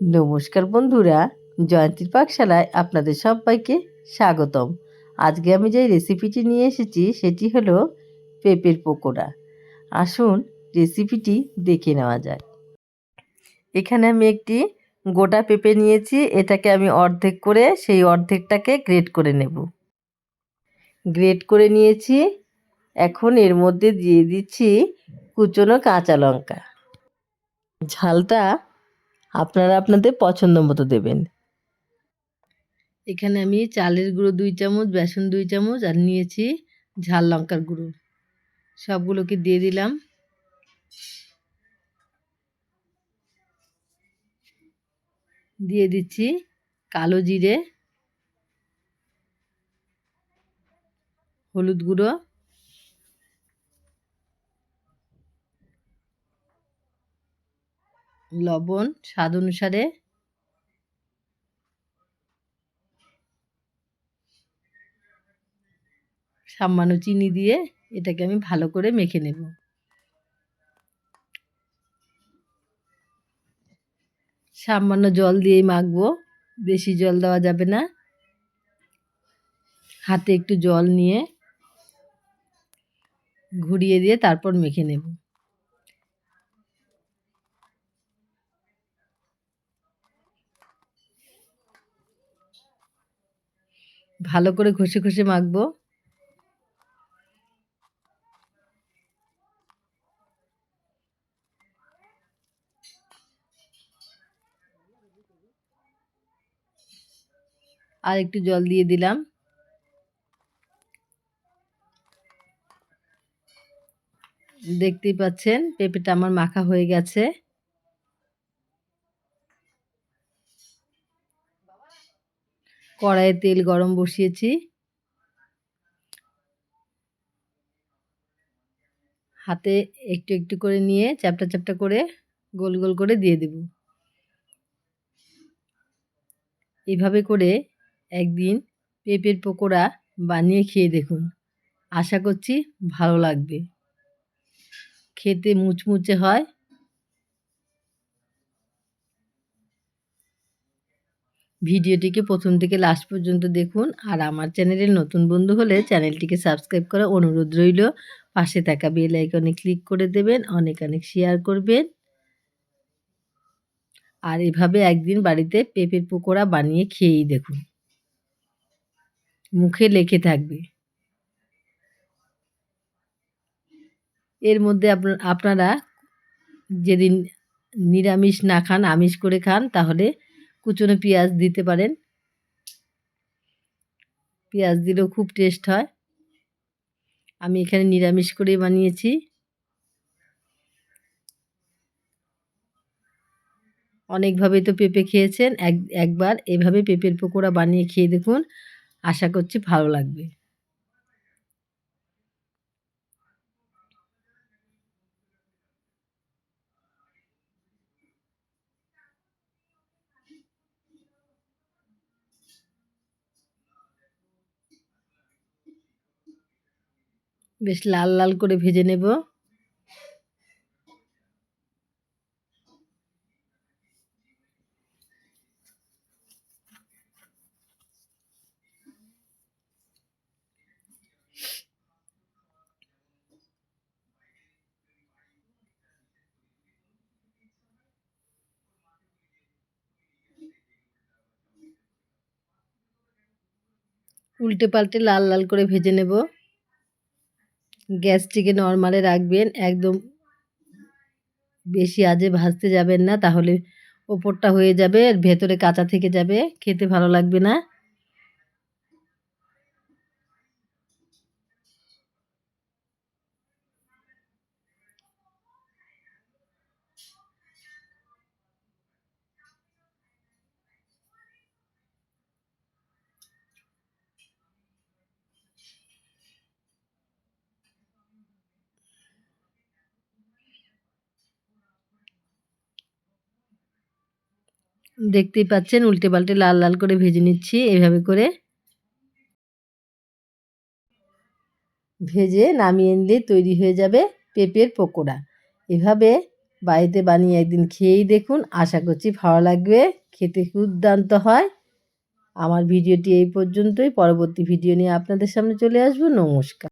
নমস্কার বন্ধুরা, জয়ন্তীর পাকশালায় আপনাদের সবাইকে স্বাগতম। আজকে আমি যে রেসিপিটি নিয়ে এসেছি, সেটি হলো পেঁপের পকোড়া। আসুন রেসিপিটি দেখে নেওয়া যাক। এখানে আমি একটি গোটা পেঁপে নিয়েছি, এটাকে আমি অর্ধেক করে সেই অর্ধেকটাকে গ্রেট করে নেব। গ্রেট করে নিয়েছি, এখন এর মধ্যে দিয়ে দিচ্ছি কুচনো কাঁচা লঙ্কা। ঝালটা আপনারা আপনাদের পছন্দ মতো দেবেন। এখানে আমি চালের গুঁড়ো দুই চামচ, বেসন দুই চামচ, আর নিয়েছি ঝাল লঙ্কার গুঁড়ো। সবগুলোকে দিয়ে দিলাম। দিয়ে দিচ্ছি কালো জিরে, হলুদ গুঁড়ো লবণ, স্বাদ অনুসারে। সামান্য চিনি দিয়ে এটাকে আমি ভালো করে মেখে নেব। সামান্য জল দিয়েই মাখবো। বেশি জল দেওয়া যাবে না। হাতে একটু জল নিয়ে ঘুরিয়ে দিয়ে তারপর মেখে নেব। ভালো করে ঘষে ঘষে মাখবো। আর একটু জল দিয়ে দিলাম। দেখতেই পাচ্ছেন, পেঁপেটা আমার মাখা হয়ে গেছে। কড়াইয়ে তেল গরম বসিয়েছি। হাতে একটু একটু করে নিয়ে চ্যাপটা চ্যাপটা করে গোল গোল করে দিয়ে দেব। এভাবে করে একদিন পেঁপের পকোড়া বানিয়ে খেয়ে দেখুন। আশা করছি ভালো লাগবে। খেতে মুচমুচে হয়। ভিডিওটিকে প্রথম থেকে লাস্ট পর্যন্ত দেখুন আর আমার চ্যানেলের নতুন বন্ধু হলে চ্যানেলটিকে সাবস্ক্রাইব করা অনুরোধ রইল। পাশে থাকা বেল আইকনে ক্লিক করে দেবেন, অনেক অনেক শেয়ার করবেন। আর এভাবে একদিন বাড়িতে পেঁপের পকোড়া বানিয়ে খেয়েই দেখুন। মুখে লেখে থাকবে। এর মধ্যে আপনারা যেদিন নিরামিষ না খান, আমিষ করে খান, তাহলে কুচনো পেঁয়াজ দিতে পারেন। পেঁয়াজ দিলেও খুব টেস্ট হয়। আমি এখানে নিরামিষ করে বানিয়েছি। অনেকভাবে তো পেঁপে খেয়েছেন। এক, একবার এভাবে পেঁপের পকোড়া বানিয়ে খেয়ে দেখুন। আশা করছি ভালো লাগবে। বেশ লাল লাল করে ভেজে নেব। উল্টে পাল্টে লাল লাল করে ভেজে নেব। গ্যাসটিকে নর্মালে রাখবেন, একদম বেশি আজে ভাজতে যাবেন না, তাহলে ওপরটা হয়ে যাবে আর ভেতরে কাঁচা থেকে যাবে, খেতে ভালো লাগবে না। দেখতেই পাচ্ছেন উল্টে পাল্টে লাল লাল করে ভেজে নিচ্ছি, এভাবে করে। ভেজে নামিয়ে নিলে তৈরি হয়ে যাবে পেঁপের পকোড়া। এভাবে বাড়িতে বানিয়ে একদিন খেয়েই দেখুন, আশা করছি ভালো লাগবে, খেতে দুর্দান্ত হয়। আমার ভিডিওটি এই পর্যন্তই, পরবর্তী ভিডিও নিয়ে আপনাদের সামনে চলে আসব, নমস্কার।